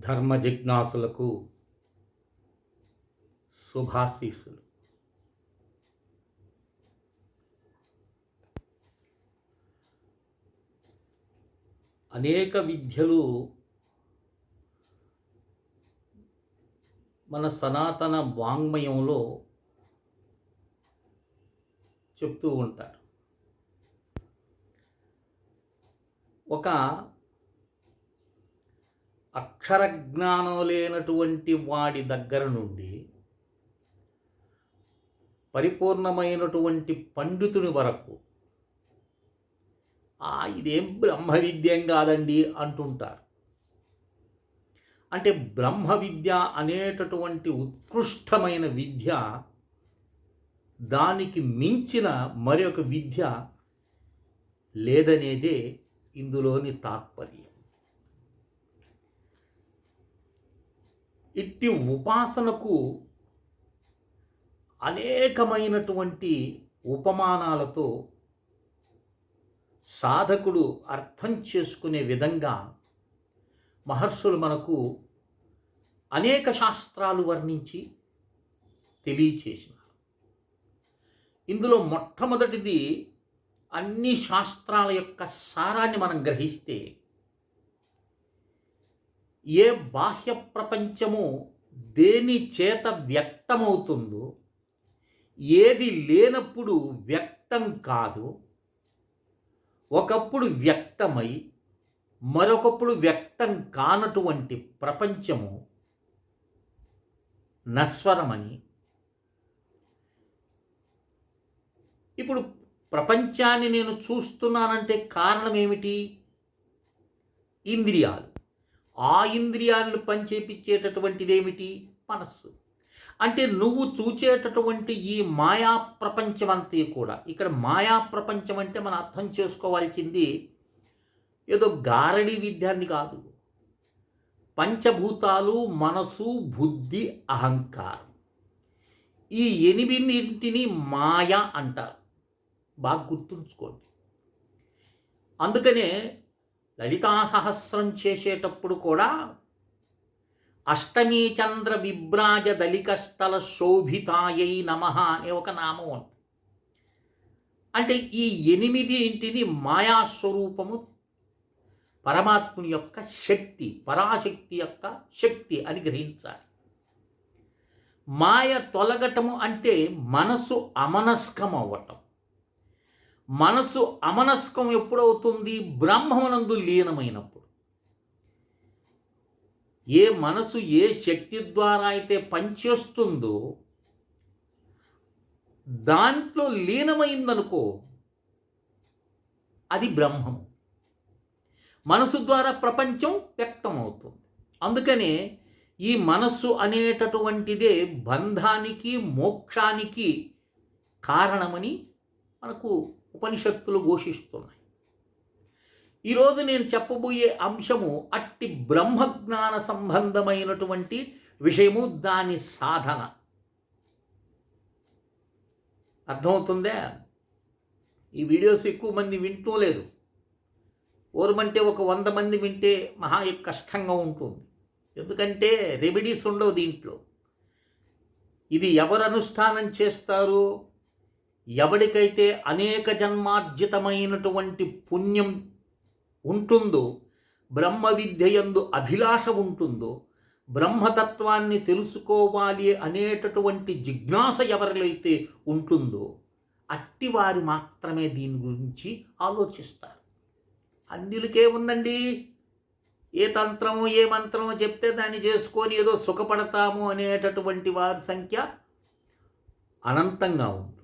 ధర్మ జిజ్ఞాసులకు శుభాశీస్సులు. అనేక విద్యలు మన సనాతన వాంగ్మయంలో చెప్తూ ఉంటారు. ఒక అక్షర జ్ఞానం లేనటువంటి వాడి దగ్గర నుండి పరిపూర్ణమైనటువంటి పండితుని వరకు "ఆ, ఇదేం బ్రహ్మ విద్యం కాదండి అంటుంటారు. అంటే బ్రహ్మ విద్య అనేటటువంటి ఉత్కృష్టమైన విద్య దానికి మించిన మరొక విద్య లేదనేదే ఇందులోని తాత్పర్యం. ఇట్టి ఉపాసనకు అనేకమైనటువంటి ఉపమానాలతో సాధకుడు అర్థం చేసుకునే విధంగా మహర్షులు మనకు అనేక శాస్త్రాలు వర్ణించి తెలియచేసినారు. ఇందులో మొట్టమొదటిది అన్ని శాస్త్రాల యొక్క సారాన్ని మనం గ్రహిస్తే ఏ బాహ్య ప్రపంచము దేని చేత వ్యక్తమవుతుందో ఏది లేనప్పుడు వ్యక్తం కాదు. ఒకప్పుడు వ్యక్తమై మరొకప్పుడు వ్యక్తం కానటువంటి ప్రపంచము నశ్వరమని ఇప్పుడు ప్రపంచాన్ని నేను చూస్తున్నానంటే కారణం ఏమిటి? ఇంద్రియాలు. ఆ ఇంద్రియాలను పనిచేపించేటటువంటిదేమిటి మనస్సు. అంటే నువ్వు చూచేటటువంటి ఈ మాయా ప్రపంచం అంతే కూడా. ఇక్కడ మాయా ప్రపంచం అంటే మనం అర్థం చేసుకోవాల్సింది ఏదో గారడి విద్యాన్ని కాదు. పంచభూతాలు మనసు బుద్ధి అహంకారం. ఈ ఎనిమిదింటిని మాయ అంటారు. బాగా గుర్తుంచుకోండి. అందుకనే లలితా సహస్రం చేసేటప్పుడు కూడా అష్టమీ చంద్ర విభ్రాజ దళికస్థల శోభితాయై నమ అనే ఒక నామం ఉంది. అంటే ఈ ఎనిమిది ఇంటిని మాయాస్వరూపము పరమాత్ముని యొక్క శక్తి పరాశక్తి యొక్క శక్తి అని గ్రహించాలి. మాయ తొలగటము అంటే మనసు అమనస్కం అవ్వటం మనసు అమనస్కం ఎప్పుడవుతుంది? బ్రహ్మమునందు లీనమైనప్పుడు. ఏ మనసు ఏ శక్తి ద్వారా అయితే పనిచేస్తుందో దాంట్లో లీనమైందనుకో అది బ్రహ్మము. మనసు ద్వారా ప్రపంచం వ్యక్తమవుతుంది. అందుకనే ఈ మనస్సు అనేటటువంటిదే బంధానికి మోక్షానికి కారణమని మనకు ఉపనిషత్తులు ఘోషిస్తున్నాయి. ఈరోజు నేను చెప్పబోయే అంశము అట్టి బ్రహ్మజ్ఞాన సంబంధమైనటువంటి విషయము దాని సాధన. అర్థమవుతుందా? ఈ వీడియోస్ ఎక్కువ మంది వింటూ లేదు. ఓరమంటే ఒక వంద మంది వింటే మహా కష్టంగా ఉంటుంది. ఎందుకంటే రెమెడీస్ ఉండవు దీంట్లో. ఇది ఎవరు అనుష్ఠానం చేస్తారు? ఎవడికైతే అనేక జన్మార్జితమైనటువంటి పుణ్యం ఉంటుందో బ్రహ్మ విద్యయందు అభిలాష ఉంటుందో బ్రహ్మతత్వాన్ని తెలుసుకోవాలి అనేటటువంటి జిజ్ఞాస ఎవరిలైతే ఉంటుందో అట్టివారు మాత్రమే దీని గురించి ఆలోచిస్తారు. అన్నిలకే ఉందండి? ఏ తంత్రము ఏ మంత్రము చెప్తే దాన్ని చేసుకొని ఏదో సుఖపడతాము అనేటటువంటి వారి సంఖ్య అనంతంగా ఉంది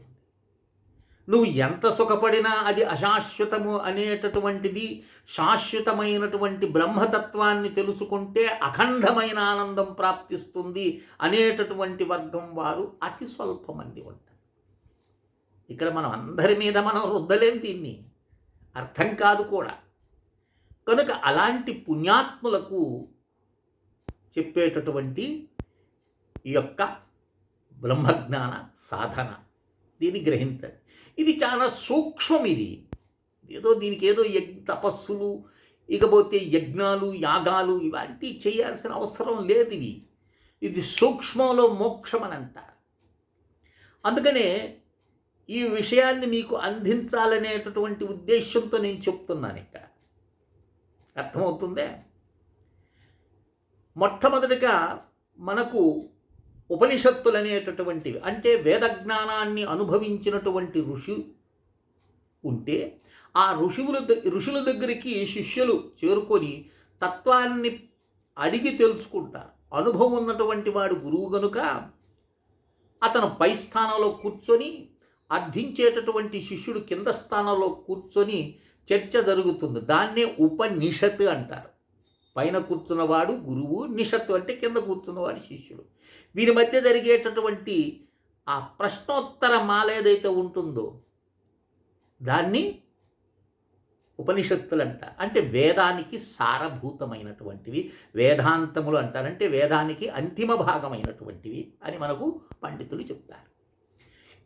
నువ్వు ఎంత సుఖపడినా అది అశాశ్వతము అనేటటువంటిది శాశ్వతమైనటువంటి బ్రహ్మతత్వాన్ని తెలుసుకుంటే అఖండమైన ఆనందం ప్రాప్తిస్తుంది అనేటటువంటి వర్గం వారు అతి స్వల్పమంది ఉంటారు. ఇక్కడ మనం అందరి మీద మనం రుద్దలేం దీన్ని. అర్థం కాదు కూడా. కనుక అలాంటి పుణ్యాత్ములకు చెప్పేటటువంటి ఈ యొక్క బ్రహ్మజ్ఞాన సాధన దీన్ని గ్రహించండి. ఇది చాలా సూక్ష్మం ఇది ఏదో దీనికి ఏదో యజ్ తపస్సులు ఇకపోతే యజ్ఞాలు యాగాలు ఇలాంటివి చేయాల్సిన అవసరం లేదు ఇవి. ఇది సూక్ష్మంలో మోక్షం అని అంటారు. అందుకనే ఈ విషయాన్ని మీకు అందించాలనేటటువంటి ఉద్దేశంతో నేను చెప్తున్నాను ఇక్కడ. అర్థమవుతుందే? మొట్టమొదటిగా మనకు ఉపనిషత్తులు అనేటటువంటివి అంటే వేదజ్ఞానాన్ని అనుభవించినటువంటి ఋషి ఉంటే ఆ ఋషువుల ఋషుల దగ్గరికి శిష్యులు చేరుకొని తత్వాన్ని అడిగి తెలుసుకుంటారు. అనుభవం ఉన్నటువంటి వాడు గురువు గనుక అతను పై స్థానంలో కూర్చొని అర్థించేటటువంటి శిష్యుడు కింద స్థానంలో కూర్చొని చర్చ జరుగుతుంది. దాన్నే ఉపనిషత్ అంటారు. పైన కూర్చున్నవాడు గురువు నిషత్తు అంటే కింద కూర్చున్నవాడు శిష్యుడు. వీరి మధ్య జరిగేటటువంటి ఆ ప్రశ్నోత్తర మాల ఏదైతే ఉంటుందో దాన్ని ఉపనిషత్తులు అంట అంటే వేదానికి సారభూతమైనటువంటివి వేదాంతములు అంటారంటే వేదానికి అంతిమ భాగమైనటువంటివి అని మనకు పండితులు చెప్తారు.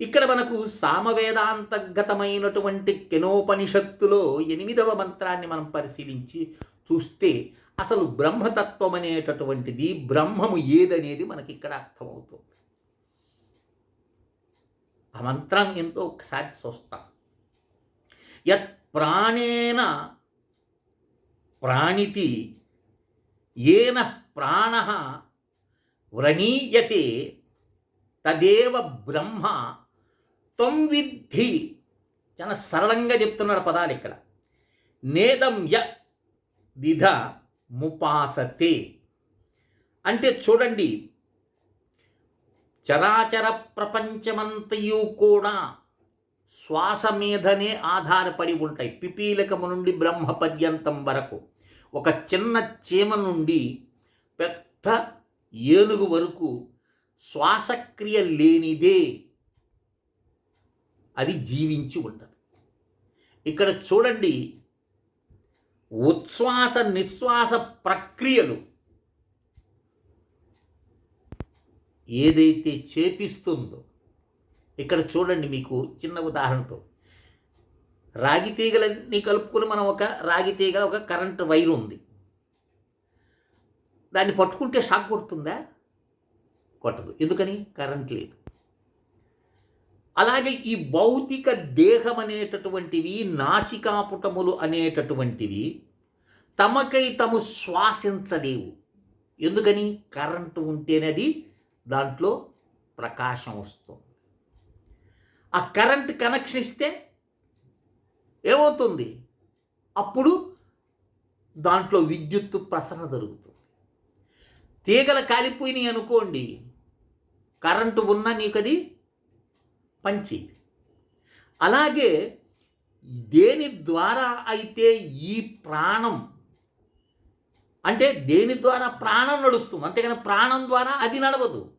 ఇక్కడ మనకు సామవేదాంతర్గతమైనటువంటి కెనోపనిషత్తులో ఎనిమిదవ మంత్రాన్ని మనం పరిశీలించి చూస్తే అసలు బ్రహ్మతత్వం అనేటటువంటిది బ్రహ్మము ఏదనేది మనకి ఇక్కడ అర్థమవుతుంది. ఆ మంత్రం ఎంతో ఒకసారి చూస్తాం. యత్ ప్రాణేన ప్రాణితి ఏన ప్రాణ వ్రణీయతే తదేవ బ్రహ్మ త్వం విద్ధి. చాలా సరళంగా చెప్తున్నాడు పదాలు ఇక్కడ. నేదం య దిధ ముపాసతే. అంటే చూడండి చరాచర ప్రపంచమంతయు కూడా శ్వాస మీదనే ఆధారపడి ఉంటాయి. పిపీలకము నుండి బ్రహ్మ పర్యంతం వరకు. ఒక చిన్న చీమ నుండి పెద్ద ఏనుగు వరకు శ్వాసక్రియ లేనిదే అది జీవించి ఉండదు ఇక్కడ చూడండి ఉచ్ఛ్వాస నిశ్వాస ప్రక్రియలు ఏదైతే చేపిస్తుందో ఇక్కడ చూడండి మీకు చిన్న ఉదాహరణతో. రాగి తీగలన్నీ కలుపుకొని మనం ఒక రాగి తీగ ఒక కరెంటు వైర్ ఉంది. దాన్ని పట్టుకుంటే షాక్ కొడుతుందా? కొట్టదు. ఎందుకని? కరెంట్ లేదు. అలాగే ఈ భౌతిక దేహం అనేటటువంటివి నాసికాపుటములు అనేటటువంటివి తమకై తము శ్వాసించలేవు. ఎందుకని? కరెంటు ఉంటేనది దాంట్లో ప్రకాశం వస్తుంది. ఆ కరెంట్ కనెక్షన్ ఇస్తే ఏమవుతుంది? అప్పుడు దాంట్లో విద్యుత్తు ప్రసరణ జరుగుతుంది. తీగలు కాలిపోయినాయి అనుకోండి కరెంటు ఉన్నా నీకు అది పంచి. అలాగే దేని ద్వారా అయితే ఈ ప్రాణం అంటే దేని ద్వారా ప్రాణం నడుస్తుంది అంతేగాని ప్రాణం ద్వారా అది నడవదు.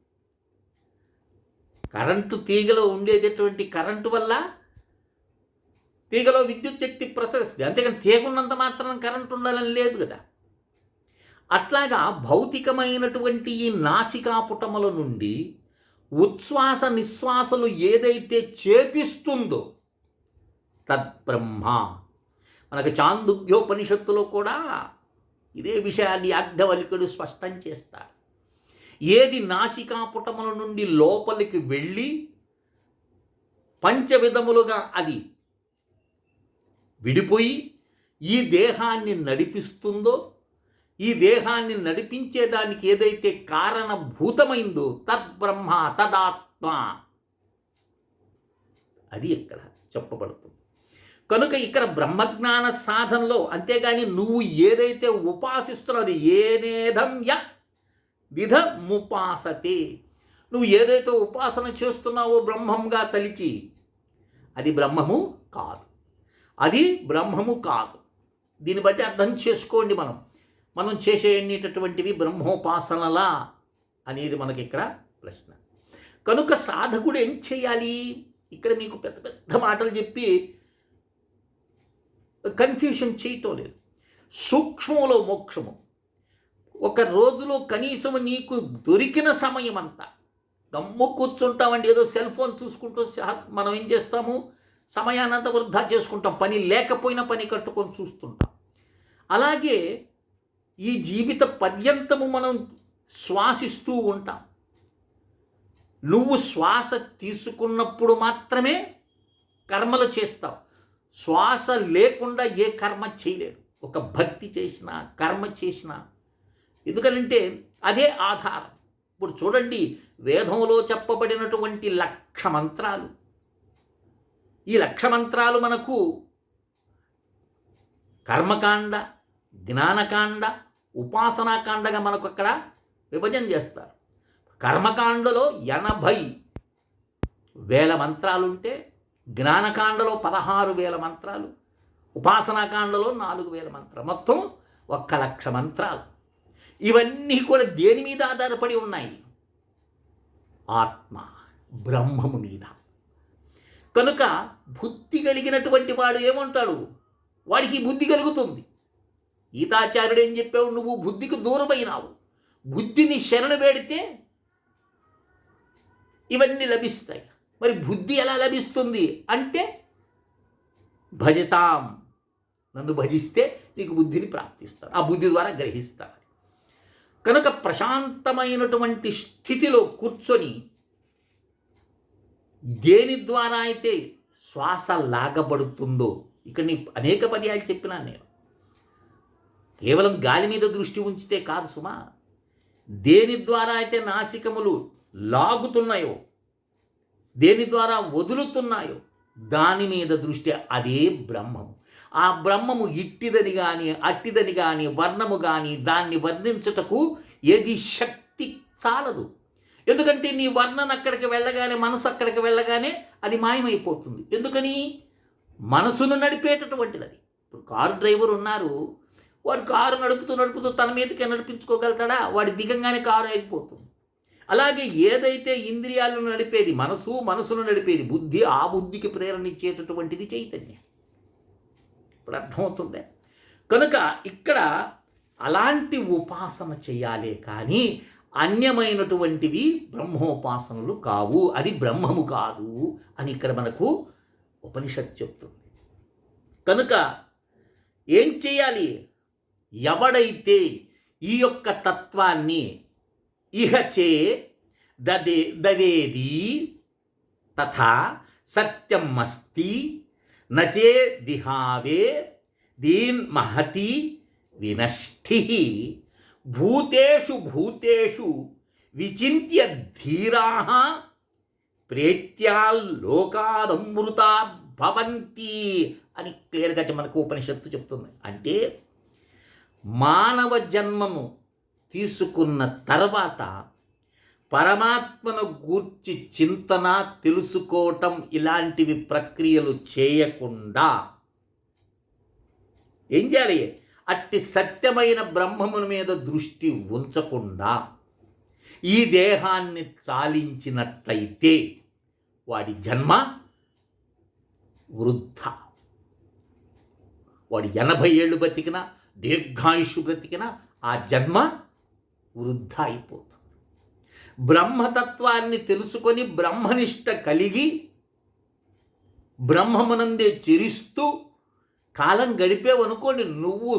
కరెంటు తీగలో ఉండేటటువంటి కరెంటు వల్ల తీగలో విద్యుత్ శక్తి ప్రసరిస్తుంది. అంతేగాని తీగ ఉన్నంత మాత్రం కరెంటు ఉండాలని లేదు కదా. అట్లాగా భౌతికమైనటువంటి ఈ నాసికాపుటముల నుండి ఉచ్ఛ్వాస నిశ్వాసలు ఏదైతే చేపిస్తుందో తద్బ్రహ్మ. మనకు చాందుగ్యోపనిషత్తులో కూడా ఇదే విషయాన్ని యాజ్ఞవల్కుడు స్పష్టం చేస్తారు ఏది నాసికాపుటముల నుండి లోపలికి వెళ్ళి పంచవిధములుగా అది విడిపోయి ఈ దేహాన్ని నడిపిస్తుందో ఈ దేహాన్ని నడిపించేదానికి ఏదైతే కారణభూతమైందో తద్బ్రహ్మ తదాత్మ. అది ఇక్కడ చెప్పబడుతుంది. కనుక ఇక్కడ బ్రహ్మజ్ఞాన సాధనలో అంతేగాని నువ్వు ఏదైతే ఉపాసిస్తున్నావు అది ఏనేధం య విధ ముపాసతే నువ్వు ఏదైతే ఉపాసన చేస్తున్నావో బ్రహ్మంగా తలిచి అది బ్రహ్మము కాదు. అది బ్రహ్మము కాదు. దీన్ని బట్టి అర్థం చేసుకోండి మనం. మనం చేసేటటువంటివి బ్రహ్మోపాసనలా అనేది మనకి ఇక్కడ ప్రశ్న. కనుక సాధకుడు ఏం చేయాలి? ఇక్కడ మీకు పెద్ద పెద్ద మాటలు చెప్పి కన్ఫ్యూషన్ చేయటం లేదు. సూక్ష్మంలో మోక్షము. ఒక రోజులో కనీసం నీకు దొరికిన సమయం అంతా గమ్ము కూర్చుంటామండి ఏదో సెల్ ఫోన్ చూసుకుంటూ మనం ఏం చేస్తాము? సమయానంతా వృధా చేసుకుంటాం. పని లేకపోయినా పని కట్టుకొని చూస్తుంటాం. అలాగే ఈ జీవిత పర్యంతము మనం శ్వాసిస్తూ ఉంటాం. నువ్వు శ్వాస తీసుకున్నప్పుడు మాత్రమే కర్మలు చేస్తావు. శ్వాస లేకుండా ఏ కర్మ చేయలేడు. ఒక భక్తి చేసినా కర్మ చేసినా. ఎందుకంటే అదే ఆధారం. ఇప్పుడు చూడండి వేదంలో చెప్పబడినటువంటి లక్ష మంత్రాలు ఈ లక్ష మంత్రాలు మనకు కర్మకాండ జ్ఞానకాండ ఉపాసనాకాండగా మనకు అక్కడ విభజన చేస్తారు. కర్మకాండలో ఎనభై వేల మంత్రాలుంటే జ్ఞానకాండలో పదహారు వేల మంత్రాలు ఉపాసనాకాండలో నాలుగు వేల మంత్రాలు. మొత్తం ఒక్క లక్ష మంత్రాలు. ఇవన్నీ కూడా దేని మీద ఆధారపడి ఉన్నాయి? ఆత్మ బ్రహ్మము మీద. కనుక బుద్ధి కలిగినటువంటి వాడు ఏమంటాడు? వాడికి బుద్ధి కలుగుతుంది. గీతాచార్యుడు ఏం చెప్పావు? నువ్వు బుద్ధికి దూరమైనావు. బుద్ధిని శరణ వేడితే ఇవన్నీ లభిస్తాయి. మరి బుద్ధి ఎలా లభిస్తుంది? అంటే భజతాం. నన్ను భజిస్తే నీకు బుద్ధిని ప్రాప్తిస్తాను ఆ బుద్ధి ద్వారా గ్రహిస్తాను కనుక ప్రశాంతమైనటువంటి స్థితిలో కూర్చొని దేని ద్వారా అయితే శ్వాస లాగబడుతుందో ఇక్కడ నీ అనేక పర్యాలు చెప్పినాను నేను. కేవలం గాలి మీద దృష్టి ఉంచితే కాదు సుమా. దేని ద్వారా అయితే నాసికములు లాగుతున్నాయో దేని ద్వారా వదులుతున్నాయో దాని మీద దృష్టి అదే బ్రహ్మము. ఆ బ్రహ్మము ఇట్టిదని కానీ అట్టిదని కానీ వర్ణము కానీ దాన్ని వర్ణించుటకు ఏది శక్తి చాలదు. ఎందుకంటే నీ వర్ణన అక్కడికి వెళ్ళగానే మనసు అక్కడికి వెళ్ళగానే అది మాయమైపోతుంది. ఎందుకని? మనసును నడిపేటటువంటిది అది. ఇప్పుడు కారు డ్రైవర్ ఉన్నారు వాడు కారు నడుపుతూ నడుపుతూ తన మీదకే నడిపించుకోగలుగుతాడా? వాడి దిగంగానే కారు ఆగిపోతుంది. అలాగే ఏదైతే ఇంద్రియాలను నడిపేది మనసు మనసును నడిపేది బుద్ధి ఆ బుద్ధికి ప్రేరణ ఇచ్చేటటువంటిది చైతన్యం. ఇప్పుడు అర్థమవుతుంది? కనుక ఇక్కడ అలాంటి ఉపాసన చేయాలే కానీ అన్యమైనటువంటివి బ్రహ్మోపాసనలు కావు అది బ్రహ్మము కాదు అని ఇక్కడ మనకు ఉపనిషత్ చెప్తుంది. కనుక ఏం చేయాలి? ఎవడైతే ఈ యొక్క తత్వాన్ని ఇహచే దదే దదేది తథా సత్యం అస్తి నచే దిహావే దీన్ మహతి వినష్టి భూతేషు భూతేషు విచింత్య ధీరా ప్రేత్యాల్లోకాదమృతా భవంతి అని క్లియర్గా మనకు ఉపనిషత్తు చెప్తుంది. అంటే మానవ జన్మము తీసుకున్న తర్వాత పరమాత్మను గూర్చి చింతన తెలుసుకోవటం ఇలాంటివి ప్రక్రియలు చేయకుండా ఏం చేయాలి? అట్టి సత్యమైన బ్రహ్మముల మీద దృష్టి ఉంచకుండా ఈ దేహాన్ని చాలించినట్లయితే వాడి జన్మ వృద్ధ. వాడు ఎనభై ఏళ్ళు బతికినా దీర్ఘాయుషు బ్రతికిన ఆ జన్మ వృద్ధ అయిపోతుంది బ్రహ్మతత్వాన్ని తెలుసుకొని బ్రహ్మనిష్ట కలిగి బ్రహ్మమునందే చిరిస్తూ కాలం గడిపేవనుకోండి నువ్వు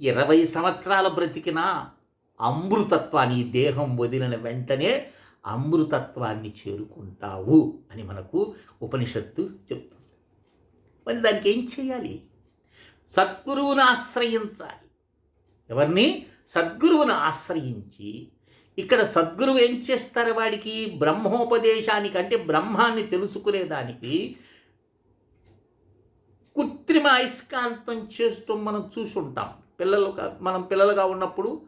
ఇరవై సంవత్సరాల బ్రతికినా అమృతత్వాన్ని దేహం వదిలిన వెంటనే అమృతత్వాన్ని చేరుకుంటావు అని మనకు ఉపనిషత్తు చెప్తుంది. మరి దానికి ఏం చేయాలి? సద్గురువును ఆశ్రయించాలి. ఎవరిని? సద్గురువును ఆశ్రయించి ఇక్కడ సద్గురువు ఏం చేస్తారు వాడికి? బ్రహ్మోపదేశానికి అంటే బ్రహ్మాన్ని తెలుసుకునేదానికి కృత్రిమ అయస్కాంతం చేస్తూ మనం చూసుంటాం. పిల్లలు మనం పిల్లలుగా ఉన్నప్పుడు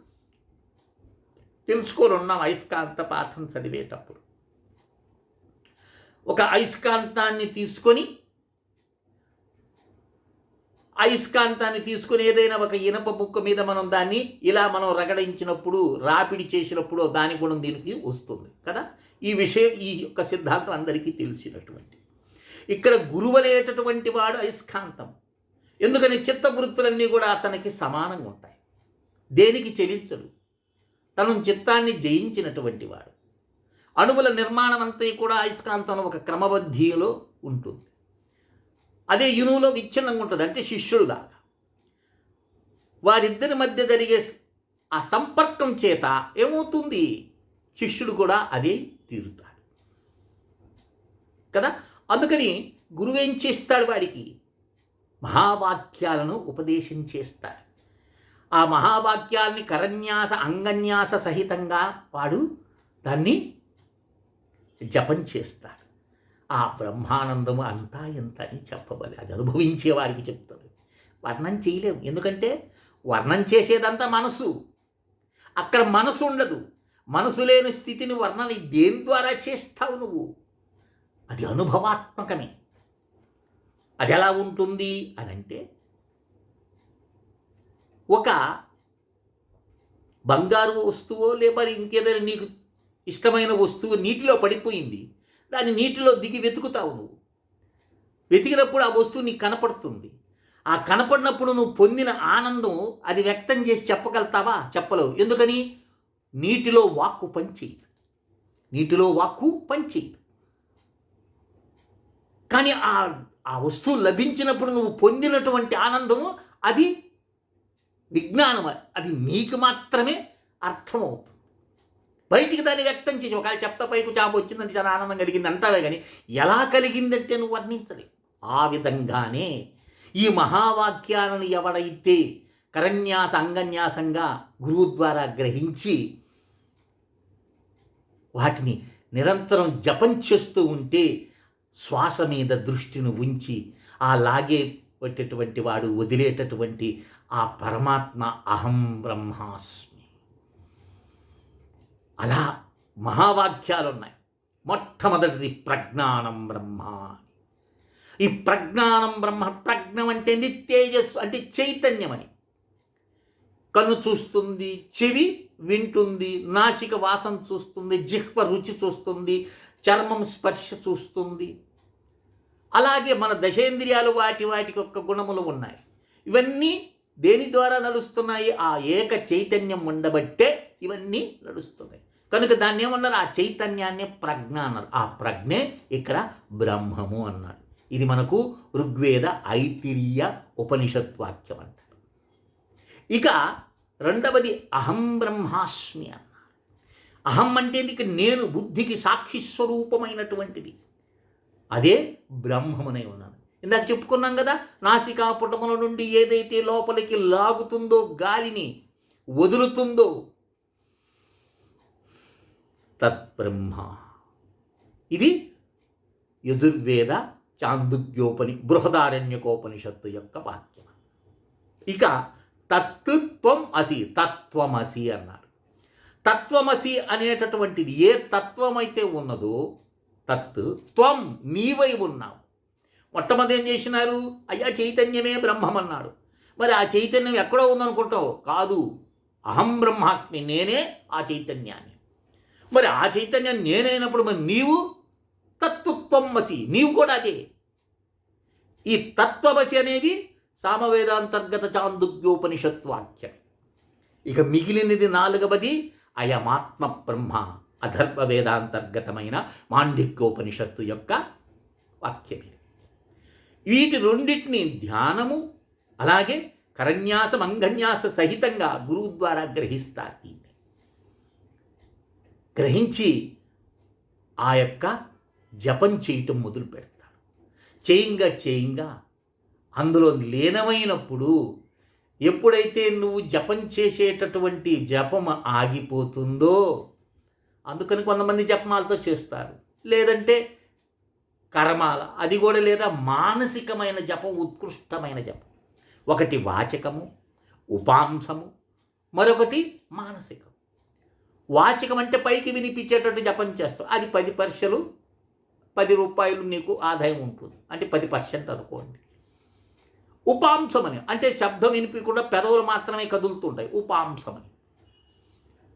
తెలుసుకొని ఉన్నాం అయస్కాంత పాఠం చదివేటప్పుడు. ఒక అయస్కాంతాన్ని తీసుకొని అయస్కాంతాన్ని తీసుకుని ఏదైనా ఒక ఇనప బుక్క మీద మనం దాన్ని ఇలా మనం రగడించినప్పుడు రాపిడి చేసినప్పుడు దాని గుణం దీనికి వస్తుంది కదా? ఈ విషయం ఈ యొక్క సిద్ధాంతం అందరికీ తెలిసినటువంటి. ఇక్కడ గురువనేటటువంటి వాడు అయస్కాంతం. ఎందుకని చిత్త వృత్తులన్నీ కూడా అతనికి సమానంగా ఉంటాయి. దేనికి చెలించడు తను చిత్తాన్ని జయించినటువంటి వాడు. అణువుల నిర్మాణం అంతా కూడా అయస్కాంతం ఒక క్రమబద్ధీలో ఉంటుంది. అదే యునువులో విచ్ఛిన్నంగా ఉంటుంది. అంటే శిష్యుడు దాకా. వారిద్దరి మధ్య జరిగే ఆ సంపర్కం చేత ఏమవుతుంది? శిష్యుడు కూడా అదే తీరుతాడు. కదా? అందుకని గురువు ఏం చేస్తాడు వాడికి? మహావాక్యాలను ఉపదేశం చేస్తాడు. ఆ మహావాక్యాల్ని కరన్యాస అంగన్యాస సహితంగా వాడు దాన్ని జపం చేస్తాడు. ఆ బ్రహ్మానందము అంతా ఎంత అని చెప్పబలి. అది అనుభవించే వారికి చెప్తారు వర్ణం చేయలేము ఎందుకంటే వర్ణం చేసేదంతా మనసు. అక్కడ మనసు ఉండదు. మనసు లేని స్థితిని వర్ణన దేని ద్వారా చేస్తావు నువ్వు? అది అనుభవాత్మకమే. అది ఎలా ఉంటుంది అని అంటే ఒక బంగారు వస్తువో లేకపోతే ఇంకేదైనా నీకు ఇష్టమైన వస్తువు నీటిలో పడిపోయింది. దాన్ని నీటిలో దిగి వెతుకుతావు నువ్వు. వెతికినప్పుడు ఆ వస్తువు నీకు కనపడుతుంది. ఆ కనపడినప్పుడు నువ్వు పొందిన ఆనందం అది వ్యక్తం చేసి చెప్పగలుగుతావా? చెప్పలేవు. ఎందుకని? నీటిలో వాక్కు పనిచేయదు. నీటిలో వాక్కు పనిచేయదు. కానీ ఆ ఆ వస్తువు లభించినప్పుడు నువ్వు పొందినటువంటి ఆనందము అది విజ్ఞానం అది నీకు మాత్రమే అర్థమవుతుంది. బయటికి దాన్ని వ్యక్తం చేసి ఒకవేళ చెప్త పైకి చాపు వచ్చిందంటే చాలా ఆనందం కలిగింది అంటావే కానీ ఎలా కలిగిందంటే నువ్వు వర్ణించలేవు ఆ విధంగానే ఈ మహావాక్యాలను ఎవడైతే కరన్యాస అంగన్యాసంగా గురువు ద్వారా గ్రహించి వాటిని నిరంతరం జపం చేస్తూ ఉంటే శ్వాస మీద దృష్టిని ఉంచి ఆ లాగే పట్టేటువంటి వాడు వదిలేటటువంటి ఆ పరమాత్మ అహం బ్రహ్మాస్మి అలా మహావాక్యాలు ఉన్నాయి మొట్టమొదటిది ప్రజ్ఞానం బ్రహ్మ ఈ ప్రజ్ఞానం బ్రహ్మ ప్రజ్ఞం అంటే తేజస్సు అంటే చైతన్యం అని కన్ను చూస్తుంది చెవి వింటుంది నాసిక వాసన చూస్తుంది జిహ్వ రుచి చూస్తుంది చర్మం స్పర్శ చూస్తుంది. అలాగే మన దశేంద్రియాలు వాటి వాటికి ఒక్క గుణములు ఉన్నాయి. ఇవన్నీ దేని ద్వారా నడుస్తున్నాయి? ఆ ఏక చైతన్యం ఉండబట్టే ఇవన్నీ నడుస్తున్నాయి. కనుక దాన్ని ఏమన్నారు? ఆ చైతన్యాన్ని ప్రజ్ఞ అన్నారు. ఆ ప్రజ్ఞే ఇక్కడ బ్రహ్మము అన్నాడు. ఇది మనకు ఋగ్వేద ఐతిరీయ ఉపనిషత్ వాక్యం అంటారు ఇక రెండవది అహం బ్రహ్మాస్మి అన్నారు అహం అంటే ఇక నేను బుద్ధికి సాక్షి స్వరూపమైనటువంటిది. అదే బ్రహ్మమనే ఉన్నాను. ఇందాక చెప్పుకున్నాం కదా నాసికా పుటముల నుండి ఏదైతే లోపలికి లాగుతుందో గాలిని వదులుతుందో తత్బ్రహ్మ. ఇది యజుర్వేద చాందుక్యోపని బృహదారణ్యకోపనిషత్తు యొక్క వాక్యం. ఇక తత్వం అసి తత్వమసి అన్నారు. తత్వమసి అనేటటువంటిది ఏ తత్వమైతే ఉన్నదో తత్ త్వం నీవై ఉన్నావు. మొట్టమొదటి ఏం చేసినారు? అయ్యా చైతన్యమే బ్రహ్మమన్నాడు. మరి ఆ చైతన్యం ఎక్కడో ఉందనుకుంటావు? కాదు అహం బ్రహ్మాస్మి నేనే ఆ చైతన్యాన్ని. మరి ఆ చైతన్యం నేనైనప్పుడు మరి నీవు తత్వమసి నీవు కూడా అదే. ఈ తత్వమసి అనేది సామవేదాంతర్గత చాందుగ్యోపనిషత్వాఖ్యం ఇక మిగిలినది నాలుగవది అయమాత్మ బ్రహ్మ అధర్వ వేదాంతర్గతమైన మాండిక్యోపనిషత్తు యొక్క వాక్యం వీటి రెండింటిని ధ్యానము అలాగే కరన్యాసం అంగన్యాస సహితంగా గురువు ద్వారా గ్రహిస్తారు. గ్రహించి ఆ యొక్క జపం చేయటం మొదలు పెడతారు చేయంగా చేయంగా అందులో లీనమైనప్పుడు ఎప్పుడైతే నువ్వు జపం చేసేటటువంటి జపం ఆగిపోతుందో అందుకని కొంతమంది జపమాలతో చేస్తారు. లేదంటే కరమాల అది కూడా లేదా మానసికమైన జపం ఉత్కృష్టమైన జపం. ఒకటి వాచకము ఉపాంశము మరొకటి మానసికం వాచకం అంటే పైకి వినిపించేటట్టు జపం చేస్తావు. అది పది పరీక్షలు పది రూపాయలు నీకు ఆదాయం ఉంటుంది. అంటే పది పర్సెంట్ అనుకోండి. ఉపాంశమని అంటే శబ్దం వినిపించకుండా పెదవులు మాత్రమే కదులుతుంటాయి. ఉపాంశమని.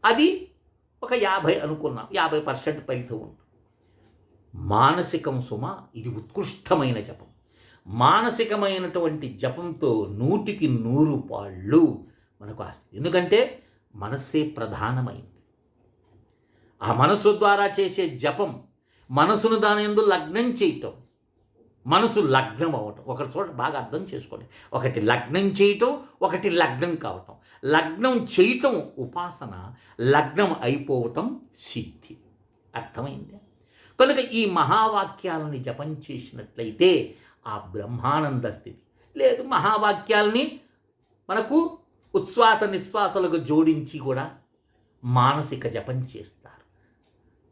అది ఒక యాభై అనుకున్నాం యాభై పర్సెంట్ ఫలితం ఉంటుంది. మానసికం సుమ ఇది ఉత్కృష్టమైన జపం. మానసికమైనటువంటి జపంతో నూటికి నూరు పాళ్ళు మనకు ఆస్తి. ఎందుకంటే మనస్సే ప్రధానమైంది. ఆ మనసు ద్వారా చేసే జపం మనసును దాని ఎందు లగ్నం చేయటం. మనసు లగ్నం అవ్వటం ఒకటి చూడ బాగా అర్థం చేసుకోండి. ఒకటి లగ్నం చేయటం ఒకటి లగ్నం కావటం. లగ్నం చేయటం ఉపాసన లగ్నం అయిపోవటం సిద్ధి. అర్థమైంది? కనుక ఈ మహావాక్యాలని జపం చేసినట్లయితే ఆ బ్రహ్మానంద స్థితి. లేదు మహావాక్యాల్ని మనకు ఉచ్ఛ్వాస నిశ్వాసాలకు జోడించి కూడా మానసిక జపం చేస్తారు.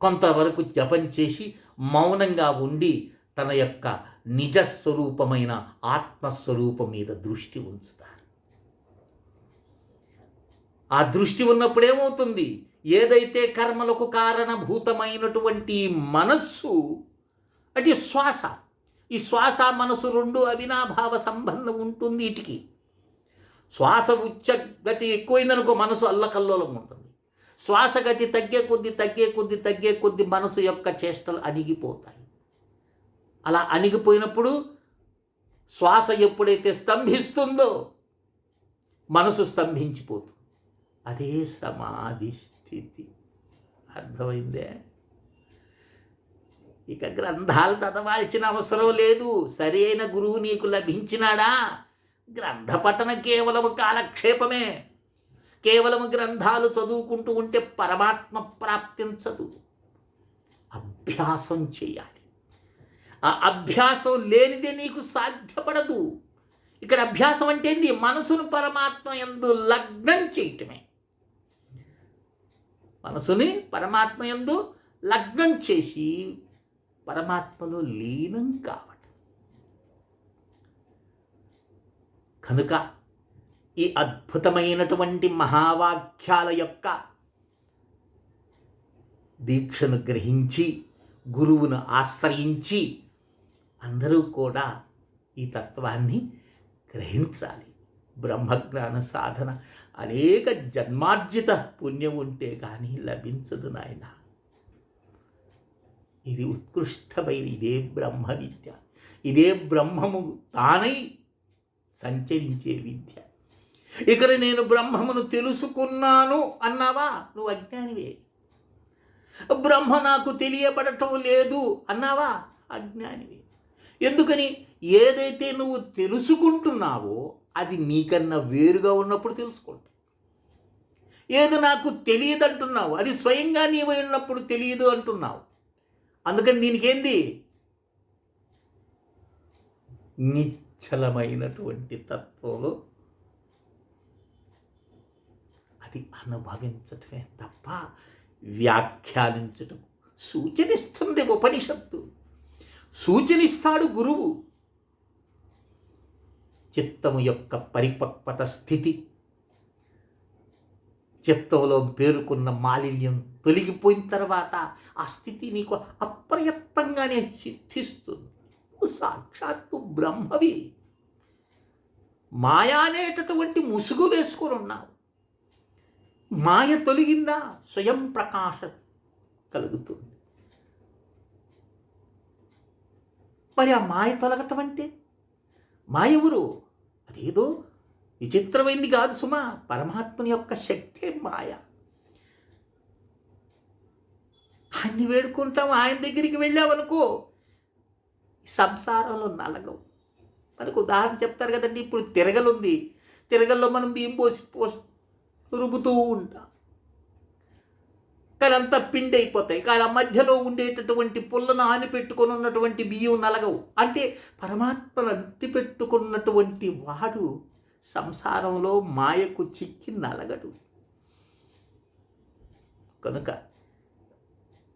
కొంతవరకు జపం చేసి మౌనంగా ఉండి తన యొక్క నిజస్వరూపమైన ఆత్మస్వరూపం మీద దృష్టి ఉంచుతారు. ఆ దృష్టి ఉన్నప్పుడు ఏమవుతుంది? ఏదైతే కర్మలకు కారణభూతమైనటువంటి మనస్సు అంటే శ్వాస. ఈ శ్వాస మనసు రెండు అవినాభావ సంబంధం ఉంటుంది ఇటుకి. శ్వాస ఉచ్చగతి ఎక్కువైందనుకో మనసు అల్లకల్లోలం ఉంటుంది. శ్వాస గతి తగ్గే కొద్ది తగ్గే కొద్ది తగ్గే కొద్ది మనసు యొక్క చేష్టలు అణిగిపోతాయి. అలా అణిగిపోయినప్పుడు శ్వాస ఎప్పుడైతే స్తంభిస్తుందో మనసు స్తంభించిపోతుంది అదే సమాధి స్థితి. అర్థమైందే? ఇక గ్రంథాలు చదవాల్సిన అవసరం లేదు. సరైన గురువు నీకు లభించినాడా? గ్రంథ పఠన కేవలం కాలక్షేపమే. కేవలం గ్రంథాలు చదువుకుంటూ ఉంటే పరమాత్మ ప్రాప్తించదు అభ్యాసం చేయాలి. ఆ అభ్యాసం లేనిదే నీకు సాధ్యపడదు. ఇక్కడ అభ్యాసం అంటే ఏంది? మనసును పరమాత్మ ఎందు లగ్నం చేయటమే. మనసుని పరమాత్మ ఎందు లగ్నం చేసి పరమాత్మలో లీనం కావటం. కనుక ఈ అద్భుతమైనటువంటి మహావాక్యాల యొక్క దీక్షను గ్రహించి గురువును ఆశ్రయించి అందరూ కూడా ఈ తత్వాన్ని గ్రహించాలి. బ్రహ్మజ్ఞాన సాధన అనేక జన్మార్జిత పుణ్యం ఉంటే కానీ లభించదు నాయన. ఇది ఉత్కృష్టమైన ఇదే బ్రహ్మ విద్య ఇదే బ్రహ్మము తానై సంచరించే విద్య. ఇక్కడ నేను బ్రహ్మమును తెలుసుకున్నాను అన్నావా? నువ్వు అజ్ఞానివే. బ్రహ్మ నాకు తెలియబడటం లేదు అన్నావా? అజ్ఞానివే. ఎందుకని? ఏదైతే నువ్వు తెలుసుకుంటున్నావో అది నీకన్నా వేరుగా ఉన్నప్పుడు తెలుసుకోండి. ఏది నాకు తెలియదు అంటున్నావు అది స్వయంగా నీవై ఉన్నప్పుడు తెలియదు అంటున్నావు. అందుకని దీనికి ఏంది నిశ్చలమైనటువంటి తత్వంలో అది అనుభవించటమే తప్ప వ్యాఖ్యానించటం సూచనిస్తుంది ఉపనిషత్తు. సూచనిస్తాడు గురువు. చిత్తము యొక్క పరిపక్వత స్థితి. చిత్తంలో పేరుకున్న మాలిన్యం తొలగిపోయిన తర్వాత ఆ స్థితి నీకు అప్రయత్నంగానే సిద్ధిస్తుంది. నువ్వు సాక్షాత్తు బ్రహ్మవి. మాయా అనేటటువంటి ముసుగు వేసుకొని ఉన్నావు. మాయ తొలగిందా? స్వయం ప్రకాశ కలుగుతుంది. మరి ఆ మాయ తొలగటం అంటే? మాయ ఎవరు అదేదో విచిత్రమైంది కాదు సుమా. పరమాత్మని యొక్క శక్తే మాయ. ఆయన్ని వేడుకుంటాం ఆయన దగ్గరికి వెళ్ళావనుకో సంసారంలో నలగవు. మనకు ఉదాహరణ చెప్తారు కదండి ఇప్పుడు తిరగలుంది. తిరగల్లో మనం బియ్యం పోసి పోసి రుబ్బుతూ ఉంటా. కానీ అంతా పిండి అయిపోతాయి కానీ ఆ మధ్యలో ఉండేటటువంటి పుల్లను ఆనిపెట్టుకొని ఉన్నటువంటి బియ్యం నలగవు. అంటే పరమాత్మను అంటి పెట్టుకున్నటువంటి వాడు సంసారంలో మాయకు చిక్కి నలగడు. కనుక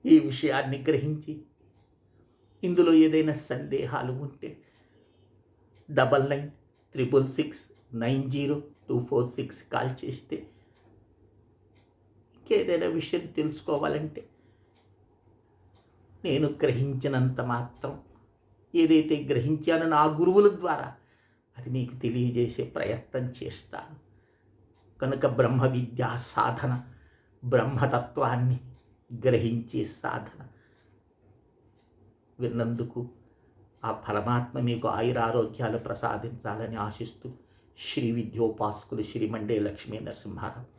ఈ విషయాన్ని గ్రహించి ఇందులో ఏదైనా సందేహాలు ఉంటే double nine triple six nine zero two four six call చేస్తే ఇంకేదైనా విషయం తెలుసుకోవాలంటే నేను గ్రహించినంత మాత్రం ఏదైతే గ్రహించానో నా గురువుల ద్వారా అది నీకు తెలియజేసే ప్రయత్నం చేస్తాను. కనుక బ్రహ్మ విద్యా సాధన బ్రహ్మతత్వాన్ని గ్రహించే సాధన. విన్నందుకు ఆ పరమాత్మ మీకు ఆయురారోగ్యాలు ప్రసాదించాలని ఆశిస్తూ శ్రీ విద్యోపాసకులు శ్రీమండే లక్ష్మీ నరసింహారావు.